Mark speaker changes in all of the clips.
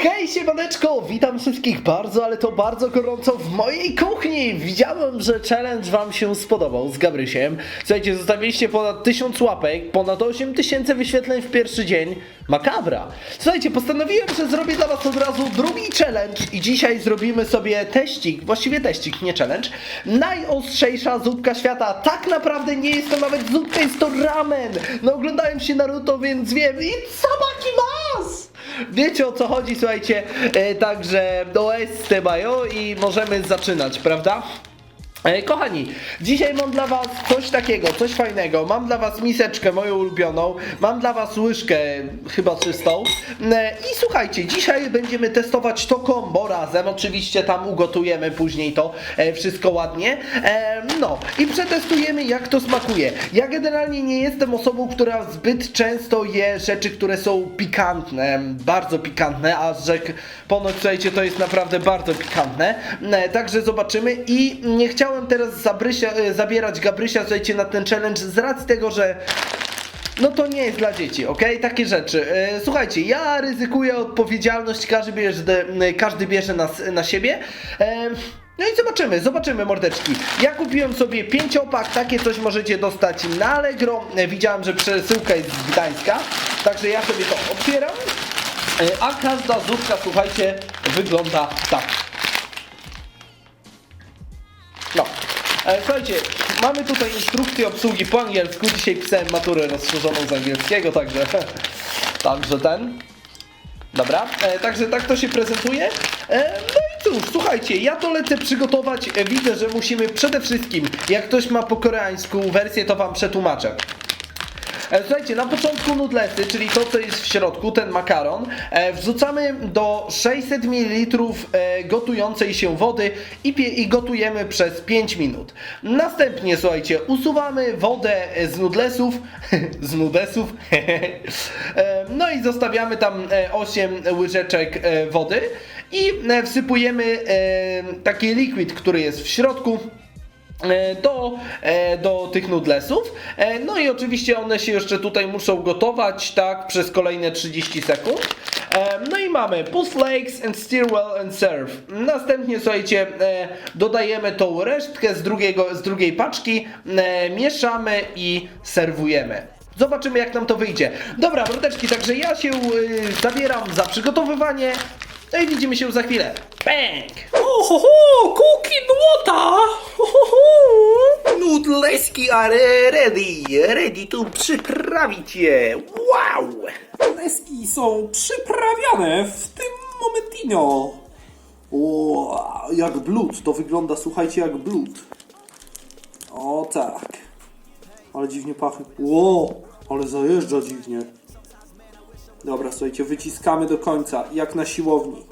Speaker 1: Hej, siemaneczko! Witam wszystkich bardzo, ale to bardzo gorąco w mojej kuchni! Widziałem, że challenge wam się spodobał z Gabrysiem. Słuchajcie, zostawiliście ponad 1000 łapek, ponad 8000 wyświetleń w pierwszy dzień. Makabra! Słuchajcie, postanowiłem, że zrobię dla was od razu drugi challenge i dzisiaj zrobimy sobie teścik, właściwie teścik, nie challenge. Najostrzejsza zupka świata. Tak naprawdę nie jest to nawet zupka, jest to ramen! No oglądałem się Naruto, więc wiem. I sabaki mas! Wiecie o co chodzi, słuchajcie, e, także OS mają i możemy zaczynać, prawda? E, Kochani, dzisiaj mam dla was coś takiego, coś fajnego. Mam dla was miseczkę moją ulubioną, mam dla was łyżkę chyba czystą. E, I słuchajcie, dzisiaj będziemy testować to combo razem. Oczywiście tam ugotujemy później to e, wszystko ładnie. No i przetestujemy jak to smakuje. Ja generalnie nie jestem osobą, która zbyt często je rzeczy, które są pikantne, bardzo pikantne, a że ponoć słuchajcie, to jest naprawdę bardzo pikantne. Także zobaczymy i nie chciałem teraz zabrysia, e, zabierać Gabrysia, słuchajcie, na ten challenge z racji tego, że no to nie jest dla dzieci, ok? Takie rzeczy. E, Słuchajcie, ja ryzykuję odpowiedzialność, każdy bierze, każdy bierze na, na siebie. E, No i zobaczymy, zobaczymy mordeczki. Ja kupiłem sobie pięciopak, takie coś możecie dostać na Allegro. E, Widziałem, że przesyłka jest z Gdańska, także ja sobie to otwieram. E, A każda zupka, słuchajcie, wygląda tak. E, Słuchajcie, mamy tutaj instrukcję obsługi po angielsku. Dzisiaj pisałem maturę rozszerzoną z angielskiego, także, także ten. Dobra, e, także tak to się prezentuje. E, no i cóż, słuchajcie, ja to lecę przygotować. E, widzę, że musimy przede wszystkim, jak ktoś ma po koreańsku wersję, to wam przetłumaczę. E, Słuchajcie, na początku nudlesy, czyli to co jest w środku, ten makaron, e, wrzucamy do 600 ml e, gotującej się wody i, i gotujemy przez 5 minut. Następnie, słuchajcie, usuwamy wodę z nudlesów, z nudesów, no i zostawiamy tam e, 8 łyżeczek wody i wsypujemy taki liquid, który jest w środku do, e, do tych nudlesów. E, No i oczywiście one się jeszcze tutaj muszą gotować, tak, przez kolejne 30 sekund. E, No i mamy put flakes and stir well and serve. Następnie, słuchajcie, e, dodajemy tą resztkę z, drugiego, z drugiej paczki, e, mieszamy i serwujemy. Zobaczymy jak nam to wyjdzie. Dobra, mordeczki, także ja się zabieram za przygotowywanie. No i widzimy się za chwilę. Bang!
Speaker 2: Ohoho, kuki! Ohoho.
Speaker 3: Nudleski are ready, ready to przyprawić je. Wow!
Speaker 2: Leski są przyprawiane w tym momentino. O, jak blut, to wygląda, słuchajcie, jak blut. O tak. Ale dziwnie pachnie. Ło, ale zajeżdża dziwnie. Dobra, słuchajcie, wyciskamy do końca, jak na siłowni.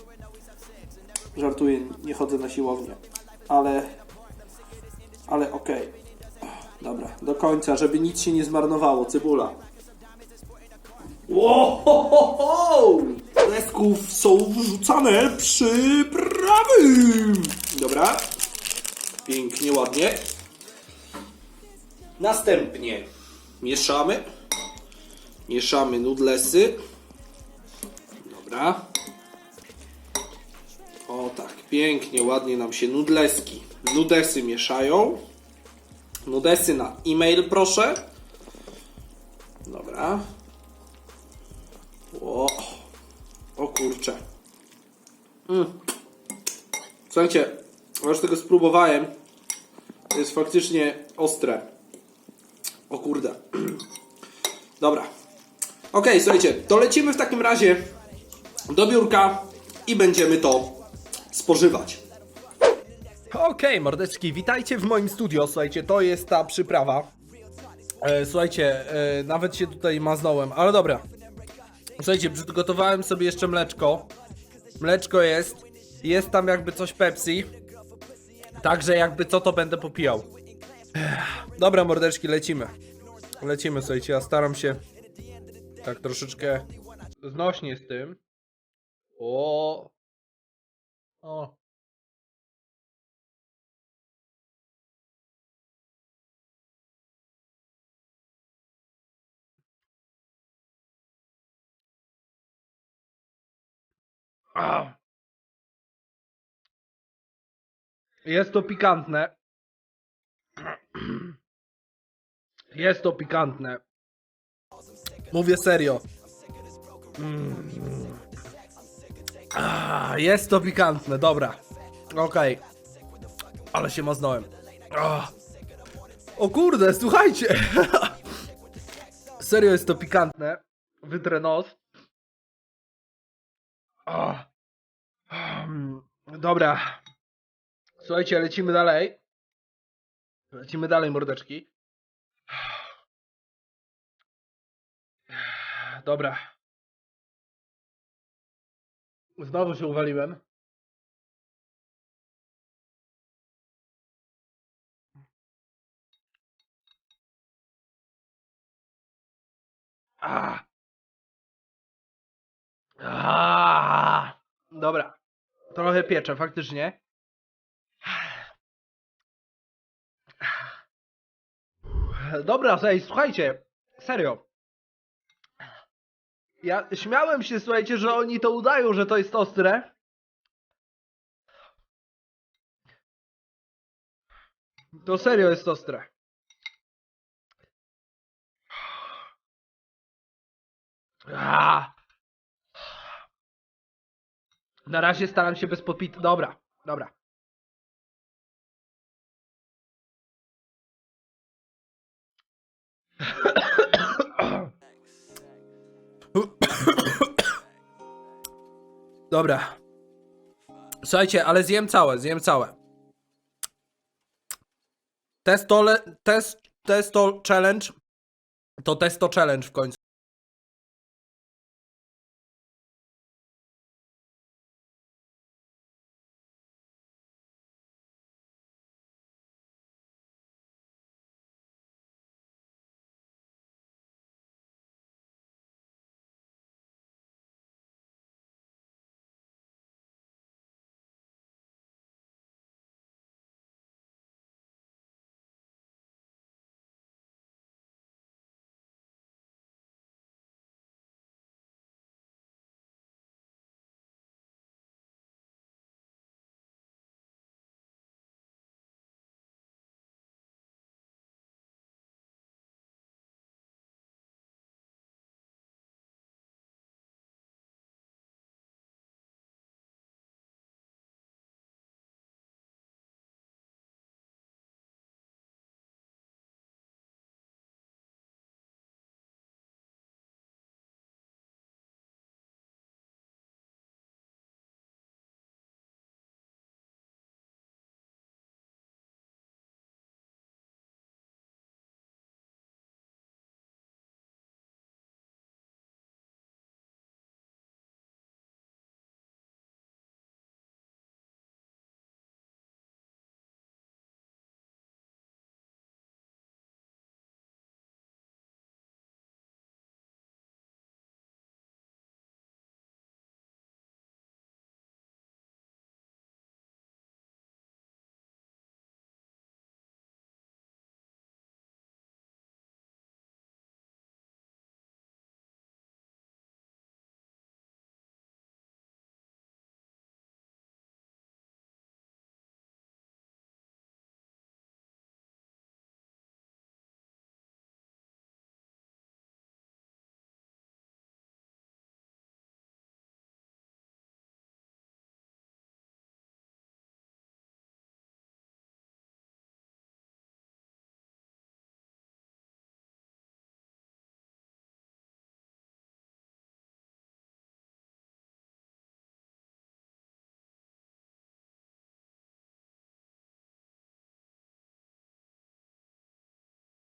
Speaker 2: Żartuję, nie chodzę na siłownię. Ale... Ale okej. Dobra, do końca, żeby nic się nie zmarnowało. Cebula. Wow! Lesków są wrzucane przyprawy! Dobra. Pięknie, ładnie. Następnie mieszamy. Mieszamy nudlesy. Dobra. O tak, pięknie, ładnie nam się nudleski. Nudesy mieszają. Nudesy na e-mail proszę. Dobra. O, o kurczę. Mm. Słuchajcie, już tego spróbowałem. To jest faktycznie ostre. O kurde. Dobra. Okej, słuchajcie, to lecimy w takim razie do biurka i będziemy to spożywać.
Speaker 1: Okej, mordeczki, witajcie w moim studio. Słuchajcie, to jest ta przyprawa. E, słuchajcie, e, nawet się tutaj maznąłem, ale dobra. Słuchajcie, przygotowałem sobie jeszcze mleczko. Mleczko jest. Jest tam jakby coś Pepsi. Także jakby co to będę popijał. Ech, Dobra, mordeczki, lecimy. Lecimy, słuchajcie, ja staram się tak troszeczkę znośnie z tym. O. O. Ah. Jest to pikantne. Jest to pikantne. Mówię serio. Mm. Ah, Jest to pikantne, dobra. Okej. Ale się maznąłem. Ah. O kurde, słuchajcie. Serio jest to pikantne. Wytrę nos. Ah. Mm, Dobra. Słuchajcie, lecimy dalej. Lecimy dalej, mordeczki. Dobra. Znowu się uwaliłem. Ah. Ah. Dobra. Trochę piecze, faktycznie. Dobra, słuchaj, słuchajcie. Serio. Ja śmiałem się, słuchajcie, że oni to udają, że to jest ostre. To serio jest ostre. Ah. Na razie staram się bez podpit. Dobra, dobra. Dobra. Słuchajcie, ale zjem całe, zjem całe. Testo, test, testo challenge. To testo challenge w końcu.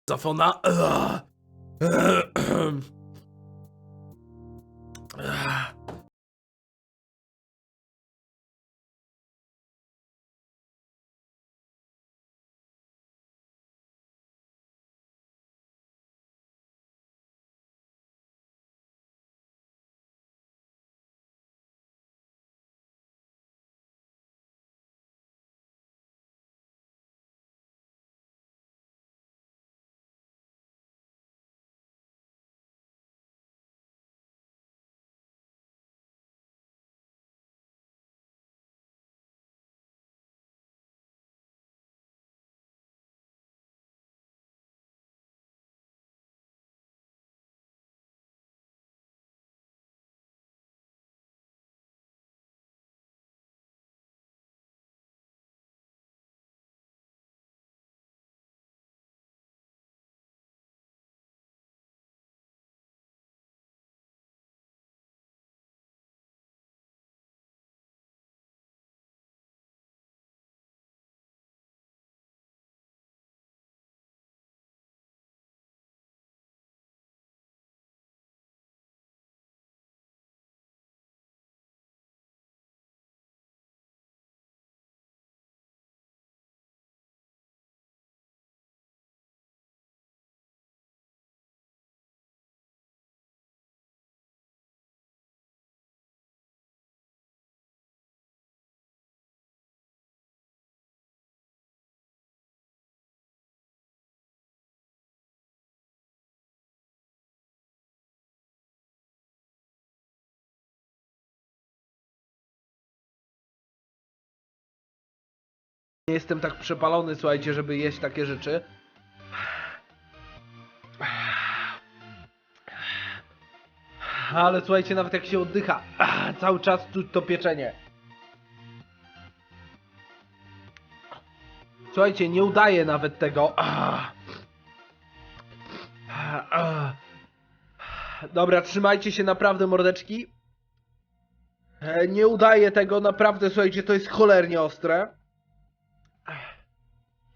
Speaker 1: Davon nach. Nie jestem tak przepalony, słuchajcie, żeby jeść takie rzeczy. Ale słuchajcie, nawet jak się oddycha, cały czas czuć to pieczenie. Słuchajcie, nie udaje nawet tego. Dobra, trzymajcie się naprawdę, mordeczki. Nie udaje tego, naprawdę, słuchajcie, to jest cholernie ostre.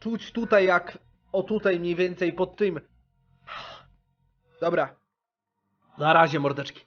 Speaker 1: Czuć tutaj jak, o tutaj mniej więcej pod tym. Dobra. Na razie, mordeczki.